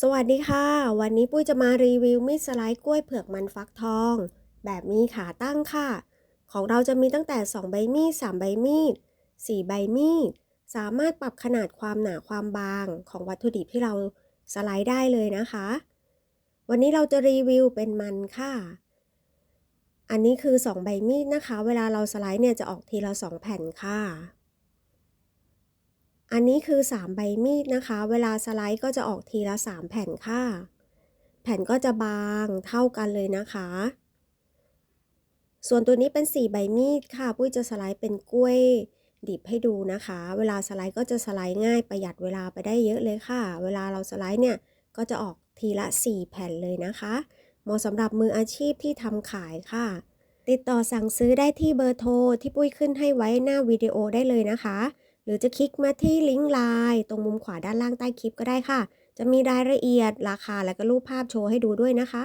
สวัสดีค่ะ วันนี้ปุ้ยจะมารีวิวมีดสไลด์กล้วยเผือกมันฟักทอง แบบมีขาตั้งค่ะ ของเราจะมีตั้งแต่ 2 ใบมีด 3 ใบมีด 4 ใบมีด สามารถปรับขนาดความหนาความบางของวัตถุดิบที่เราสไลด์ได้เลยนะคะ วันนี้เราจะรีวิวเป็นมันค่ะ อันนี้คือ 2 ใบมีดนะคะ เวลาเราสไลด์เนี่ยจะออกทีละ 2 แผ่นค่ะ อันนี้คือ 3 ใบมีดนะคะ เวลาสไลด์ก็จะออกทีละ 3 แผ่นค่ะ แผ่นก็จะบางเท่ากันเลยนะคะ ส่วนตัวนี้เป็น 4 ใบมีดค่ะ ปุ้ยจะสไลด์เป็นกล้วยดิบให้ดูนะคะ เวลาสไลด์ก็จะสไลด์ง่ายประหยัดเวลาไปได้เยอะเลยค่ะ เวลาเราสไลด์เนี่ยก็จะออกทีละ 4 แผ่นเลยนะคะ เหมาะสำหรับมืออาชีพที่ทำขายค่ะ ติดต่อสั่งซื้อได้ที่เบอร์โทรที่ปุ้ยขึ้นให้ไว้หน้าวิดีโอได้เลยนะคะ หรือจะคลิกมาที่ลิงก์ไลน์ตรงมุมขวาด้านล่างใต้คลิปก็ได้ค่ะ จะมีรายละเอียดราคาและก็รูปภาพโชว์ให้ดูด้วยนะคะ